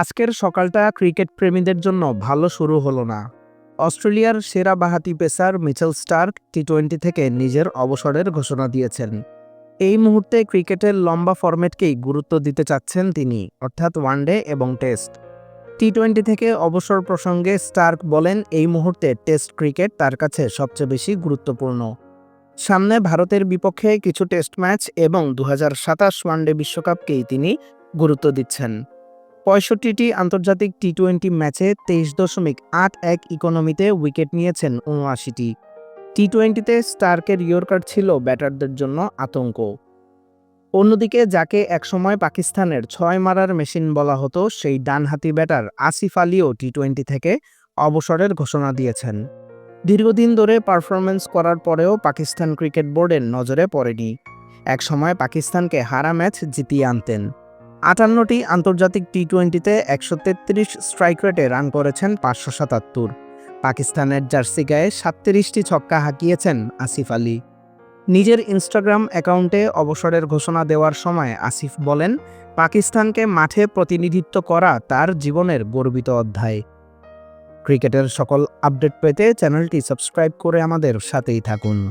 আজকের সকালটা ক্রিকেট প্রেমীদের জন্য ভালো শুরু হলো না। অস্ট্রেলিয়ার সেরা বাহাতি pacer Mitchell Starc T twenty থেকে নিজের অবসরের ঘোষণা দিয়েছেন। এই মুহূর্তে ক্রিকেটের লম্বা ফরম্যাটকেই গুরুত্ব দিতে চাচ্ছেন তিনি, অর্থাৎ ওয়ানডে এবং টেস্ট। টি টোয়েন্টি থেকে অবসর প্রসঙ্গে স্টার্ক বলেন, এই মুহূর্তে টেস্ট ক্রিকেট তার কাছে সবচেয়ে বেশি গুরুত্বপূর্ণ। সামনে ভারতের বিপক্ষে কিছু টেস্ট ম্যাচ এবং দু হাজার সাতাশ ওয়ানডে বিশ্বকাপকেই তিনি গুরুত্ব দিচ্ছেন। পঁয়ষট্টিটি আন্তর্জাতিক টি টোয়েন্টি ম্যাচে তেইশ দশমিক আট এক ইকোনমিতে উইকেট নিয়েছেন উনআশিটি। টি টোয়েন্টিতে স্টার্কের ইয়র্কার ছিল ব্যাটারদের জন্য আতঙ্ক। অন্যদিকে যাকে একসময় পাকিস্তানের ছয় মারার মেশিন বলা হতো, সেই ডানহাতি ব্যাটার আসিফ আলীও টি টোয়েন্টি থেকে অবসরের ঘোষণা দিয়েছেন। দীর্ঘদিন ধরে পারফরমেন্স করার পরেও পাকিস্তান ক্রিকেট বোর্ডের নজরে পড়েনি। একসময় পাকিস্তানকে হারা ম্যাচ জিতিয়ে আনতেন। আটান্নটি আন্তর্জাতিক টি টোয়েন্টিতে একশো তেত্রিশ স্ট্রাইক রেটে রান করেছেন পাঁচশো সাতাত্তর। পাকিস্তানের জার্সি গায়ে সাতত্রিশটি ছক্কা হাঁকিয়েছেন আসিফ আলী। নিজের ইনস্টাগ্রাম অ্যাকাউন্টে অবসরের ঘোষণা দেওয়ার সময় আসিফ বলেন, পাকিস্তানকে মাঠে প্রতিনিধিত্ব করা তার জীবনের গর্বিত অধ্যায়। ক্রিকেটের সকল আপডেট পেতে চ্যানেলটি সাবস্ক্রাইব করে আমাদের সাথেই থাকুন।